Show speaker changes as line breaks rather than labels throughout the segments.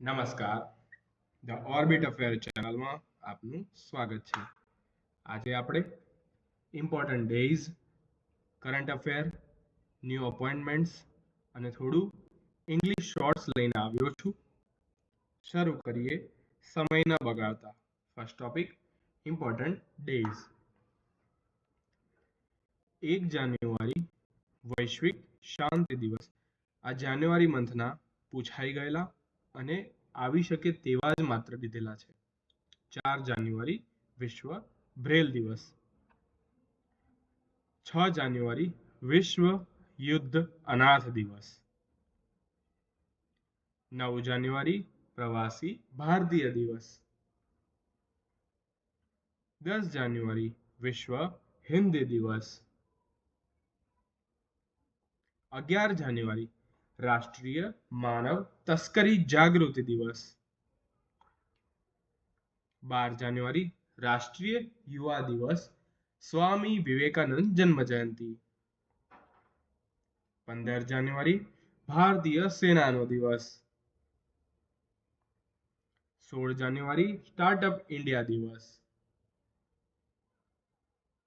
નમસ્કાર. The orbit affair ચેનલમાં આપનું સ્વાગત છે. આજે આપણે important days current affair, new appointments અને થોડું ઇંગ્લિશ શોર્ટ્સ લઈને આવ્યો છું. શરૂ કરીએ સમય ન બગાડતા. ફર્સ્ટ ટોપિક ઇમ્પોર્ટન્ટ ડેઝ એક જાન્યુઆરી, વૈશ્વિક શાંતિ દિવસ. આ જાન્યુઆરી મંથના પૂછાઈ ગયેલા અને આવી શકે તેવા જ માત્ર લીધેલા છે. ચાર જાન્યુઆરી, વિશ્વ બ્રેલ દિવસ. છ જાન્યુઆરી, વિશ્વ યુદ્ધ અનાથ દિવસ. નવ જાન્યુઆરી, પ્રવાસી ભારતીય દિવસ. દસ જાન્યુઆરી, વિશ્વ હિન્દી દિવસ. અગિયાર જાન્યુઆરી રાષ્ટ્રીય માનવ તસ્કરી જાગૃતિ દિવસ. બાર જાન્યુઆરી, રાષ્ટ્રીય યુવા દિવસ. સ્વામી વિવેકાનંદ જન્મ જયંતિ પંદર જાન્યુઆરી, ભારતીય સેનાનો દિવસ. સોળ જાન્યુઆરી, સ્ટાર્ટઅપ ઇન્ડિયા દિવસ.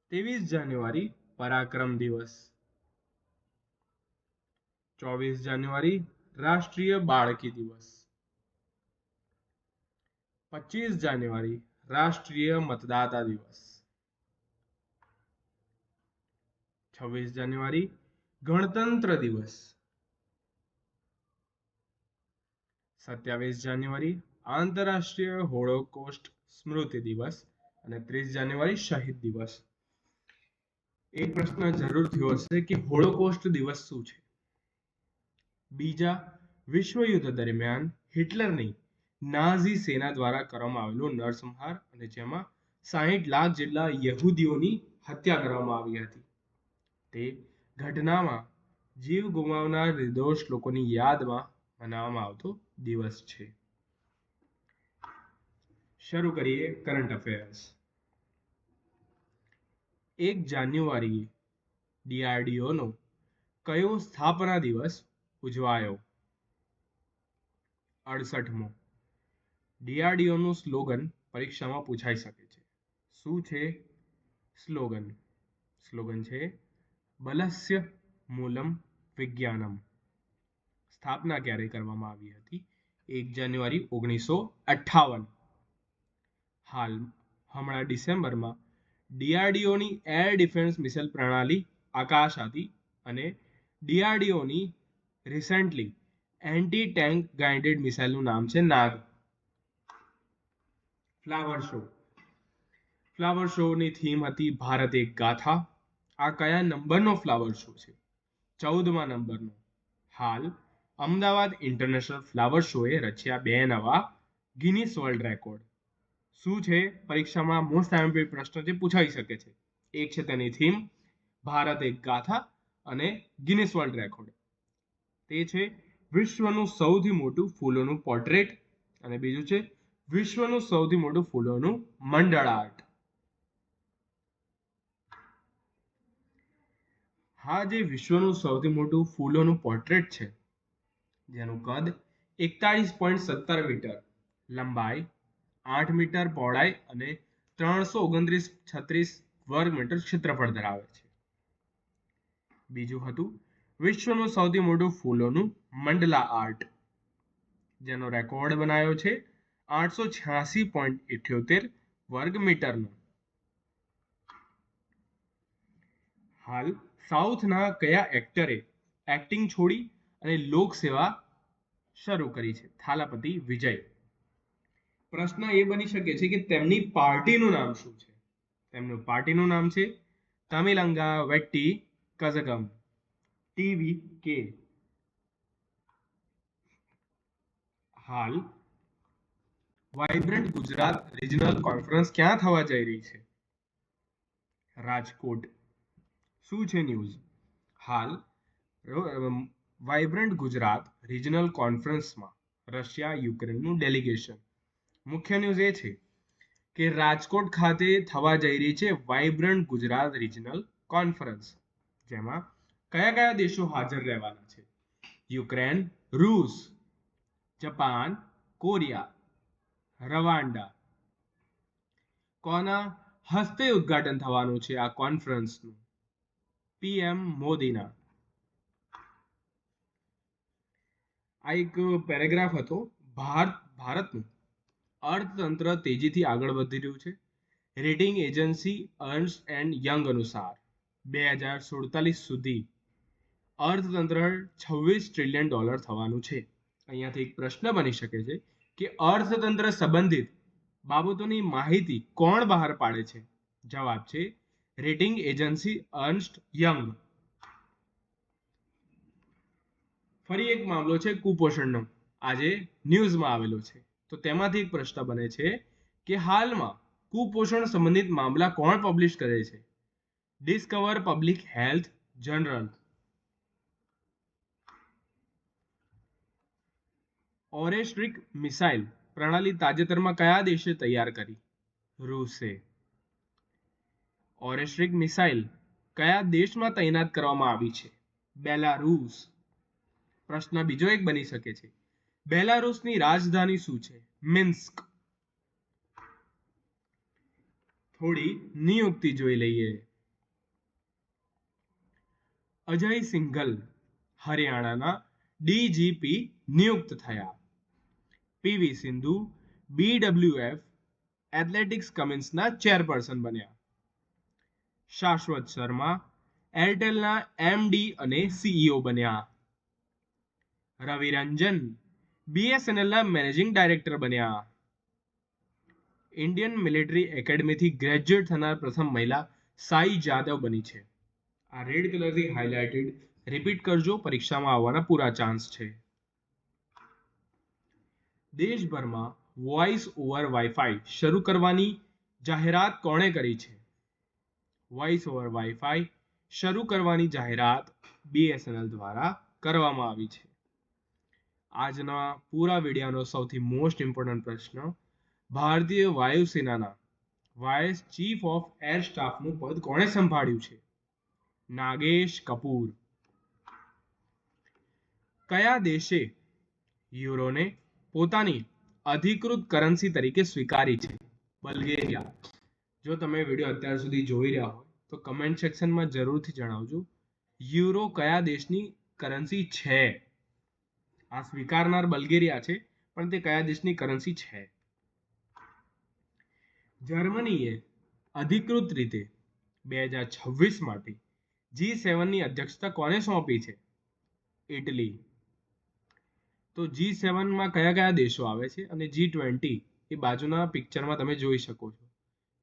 ત્રેવીસ જાન્યુઆરી, પરાક્રમ દિવસ. ચોવીસ જાન્યુઆરી, રાષ્ટ્રીય બાળકી દિવસ. પચીસ જાન્યુઆરી, રાષ્ટ્રીય મતદાતા દિવસ. છવ્વીસ જાન્યુઆરી, ગણતંત્ર દિવસ. સત્યાવીસ જાન્યુઆરી, આંતરરાષ્ટ્રીય હોળોકોસ્ટ સ્મૃતિ દિવસ અને ત્રીસ જાન્યુઆરી, શહીદ દિવસ. એક પ્રશ્ન જરૂર થયો હશે કે હોળોકોસ્ટ દિવસ શું છે? બીજા વિશ્વયુદ્ધ દરમિયાન હિટલરની નાઝી સેના દ્વારા કરવામાં આવેલો નરસંહાર અને જેમાં સાહીઠ લાખ જેટલા યહૂદીઓની હત્યા કરવામાં આવી હતી. તે ઘટનામાં જીવ ગુમાવનાર નિર્દોષ લોકોની યાદમાં મનાવવામાં આવતો દિવસ છે. શરૂ કરીએ કરંટ અફેર્સ. એક જાન્યુઆરીએ ડીઆરડીઓનો કયો સ્થાપના દિવસ ઉજવાયો. અડસઠમો. ડીઆરડીઓનું સ્લોગન પરીક્ષામાં પૂછાઈ શકે છે. શું છે સ્લોગન? સ્લોગન છે, બલસ્ય મૂલમ વિજ્ઞાનમ. સ્થાપના ક્યારે કરવામાં આવી હતી? એક જાન્યુઆરી ઓગણીસો અઠ્ઠાવન. હાલ, હમણાં ડિસેમ્બરમાં, ડીઆરડીઓની એર ડિફેન્સ મિસાઇલ પ્રણાલી આકાશ હતી અને ડીઆરડીઓની રિસેન્ટલી એન્ટી ટેન્ક ગાઇડેડ મિસાઇલનું નામ છે નાગ. ફ્લાવર શો ફ્લાવર શોની થીમ હતી ભારત એક ગાથા. આ કયા નંબરનો ફ્લાવર શો છે? ચૌદમાં નંબરનો. હાલ, અમદાવાદ ઇન્ટરનેશનલ ફ્લાવર શોએ રચ્યા બે નવા ગિનિસ વર્લ્ડ રેકોર્ડ શું છે? પરીક્ષામાં મોસ્ટ એમ્પી પ્રશ્ન જે પૂછાઈ શકે છે. એક છે તેની થીમ ભારત એક ગાથા અને ગિનિસ વર્લ્ડ રેકોર્ડ તે છે વિશ્વનું સૌથી મોટું ફૂલોનું પોર્ટ્રેટ અને બીજું છે વિશ્વનું સૌથી મોટું ફૂલોનું મંડળ આર્ટ હા, જે વિશ્વનું સૌથી મોટું ફૂલોનું પોર્ટ્રેટ છે, જેનું કદ એકતાળીસ પોઈન્ટ સત્તર મીટર, લંબાઈ આઠ મીટર પહોળાઈ અને ત્રણસો ઓગણત્રીસ છત્રીસ વર્ગ મીટર ક્ષેત્રફળ ધરાવે છે. બીજું હતું વિશ્વનું સૌથી મોટું ફૂલોનું મંડલા આર્ટ, જેનો રેકોર્ડ બનાવ્યો છે આઠસો છ્યાસી પોઈન્ટ ઇઠ્યોતેર વર્ગ મીટરનો. હાલ સાઉથના કયા એક્ટરે એક્ટિંગ છોડી અને લોકસેવા શરૂ કરી છે? થાલાપતિ વિજય. પ્રશ્ન એ બની શકે છે કે તેમની પાર્ટીનું નામ શું છે? તેમનું પાર્ટીનું નામ છે તમિલંગા વેટ્ટી કઝગમ. ટીવી કે હાલ વાઇબ્રન્ટ ગુજરાત રિજનલ કોન્ફરન્સ ક્યાં થવા જઈ રહી છે? રાજકોટ. શું છે ન્યૂઝ? હાલ વાઇબ્રન્ટ ગુજરાત રિજનલ કોન્ફરન્સમાં રશિયા યુક્રેનનું ડેલિગેશન. મુખ્ય ન્યૂઝ એ છે કે રાજકોટ ખાતે થવા જઈ રહી છે વાઇબ્રન્ટ ગુજરાત રિજનલ કોન્ફરન્સ, જેમાં કયા કયા દેશો હાજર રહેવાના છે? યુક્રેન, રૂસ, જાપાન, કોરિયા રવાન્ડા કોના હસ્તે ઉદ્ઘાટન થવાનું છે આ કોન્ફરન્સનું? પીએમ મોદીના. આ એક પેરેગ્રાફ હતો, ભારત, ભારતનું. અર્થતંત્ર તેજીથી આગળ વધી રહ્યું છે. Rating agency Ernst and Young અનુસાર, બે હજાર સુડતાલીસ સુધી અર્થતંત્ર છવ્વીસ ટ્રિલિયન ડોલર થવાનું છે. અહીંયાથી એક પ્રશ્ન બની શકે છે કે અર્થતંત્ર સંબંધિત બાબતોની માહિતી કોણ બહાર પાડે છે? જવાબ છે રેટિંગ એજન્સી અર્ન્સ્ટ યંગ. ફરી એક મામલો છે કુપોષણનો. આજે ન્યૂઝમાં આવેલો છે. તો તેમાંથી એક પ્રશ્ન બને છે કે હાલમાં કુપોષણ સંબંધિત મામલા કોણ પબ્લિશ કરે છે? ડિસ્કવર પબ્લિક હેલ્થ જનરલ ઓરેસ્ટ્રિક મિસાઇલ પ્રણાલી તાજેતરમાં કયા દેશે તૈયાર કરી? રૂસે. ઓરેસ્ટ્રિક મિસાઇલ કયા દેશમાં તૈનાત કરવામાં આવી છે? બેલારૂસ. પ્રશ્ન બીજો એક બની શકે છે. બેલારૂસની રાજધાની શું છે? મિન્સ્ક. થોડી નિયુક્તિ જોઈ લઈએ. અજય સિંઘલ હરિયાણાના ડીજીપી નિયુક્ત થયા. P V Sindhu B W F athletics કમિન્સના chairperson બન્યા. શાશ્વત શર્મા એરટેલના એમડી અને સીઈઓ બન્યા. રવિ રંજન બીએસએનએલના મેનેજિંગ ડાયરેક્ટર બન્યા. ઇન્ડિયન મિલિટરી એકેડમીથી ગ્રેજ્યુએટ થનાર પ્રથમ મહિલા સાઈ જાદવ બની છે. આ રેડ કલરથી હાઇલાઇટેડ રિપીટ કરજો, પરીક્ષામાં આવવાના પૂરા ચાન્સ છે. દેશભરમાં વોઇસ ઓવર વાઈફાઈ શરૂ કરવાની જાહેરાત કોણે કરી છે? વોઇસ ઓવર વાઈફાઈ શરૂ કરવાની જાહેરાત બીએસએનએલ દ્વારા કરવામાં આવી છે. આજના પૂરા વિડિયાનો સૌથી મોસ્ટ ઇમ્પોર્ટન્ટ પ્રશ્ન, ભારતીય વાયુસેનાના વાઇસ ચીફ ઓફ એર સ્ટાફનું પદ કોણે સંભાળ્યું છે? નાગેશ કપૂર. કયા દેશે યુરોને પોતાની અધિકૃત કરન્સી તરીકે સ્વીકારી છે. બલ્ગેરિયા. જો તમે વીડિયો અત્યાર સુધી જોઈ રહ્યા હોય, તો કમેન્ટ સેક્શનમાં જરૂરથી જણાવજો. યુરો કયા દેશની કરન્સી છે? આ સ્વીકારનાર બલ્ગેરિયા છે, પણ તે કયા દેશની કરન્સી છે? જર્મનીએ અધિકૃત રીતે બે હજાર છવ્વીસ માટે જી સેવનની અધ્યક્ષતા કોને સોંપી છે? ઇટલી. તો જી સેવનમાં કયા કયા દેશો આવે છે અને જી ટ્વેન્ટી એ બાજુના પિક્ચરમાં તમે જોઈ શકો છો.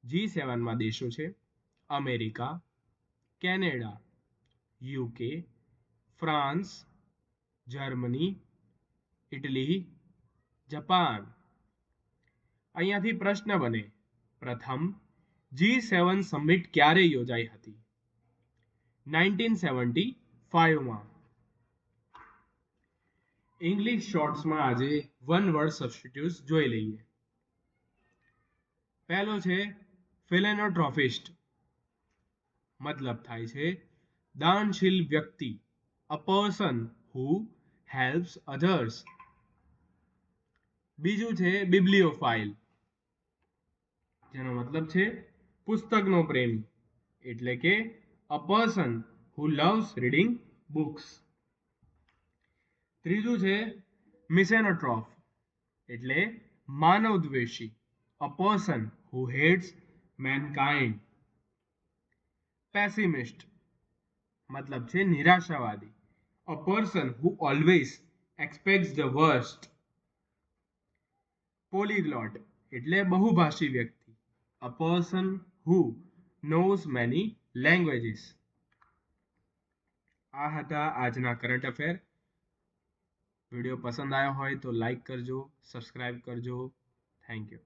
જી સેવનમાં દેશો છે, America, Canada, UK, France, Germany, Italy, Japan. અહીંયાથી પ્રશ્ન બને. પ્રથમ જી સેવન સમિટ ક્યારે યોજાઈ હતી? નાઇન્ટીન સેવન્ટી ફાઈવમાં ઇંગ્લિશ શોર્ટ્સમાં આજે વન વર્ડ સબસ્ટિટ્યુટ્સ જોઈ લઈએ પહેલો છે ફિલેનોટ્રોફિસ્ટ મતલબ થાય છે દાનશીલ વ્યક્તિ a person who helps others બીજું છે બિબ્લિયોફાઇલ જેનો મતલબ છે પુસ્તકનો પ્રેમી એટલે કે a person who loves reading books ત્રીજું છે મિસેનોટ્રોફ. એટલે માનવ દ્વેષી a person who hates mankind pessimist મતલબ છે નિરાશાવાદી. A person who always expects the worst polyglot એટલે બહુભાષી વ્યક્તિ. A person who knows many languages આ હતા આજના કરંટ અફેર વીડિયો પસંદ આવ્યો હોય તો લાઈક કરજો સબસ્ક્રાઈબ કરજો. Thank you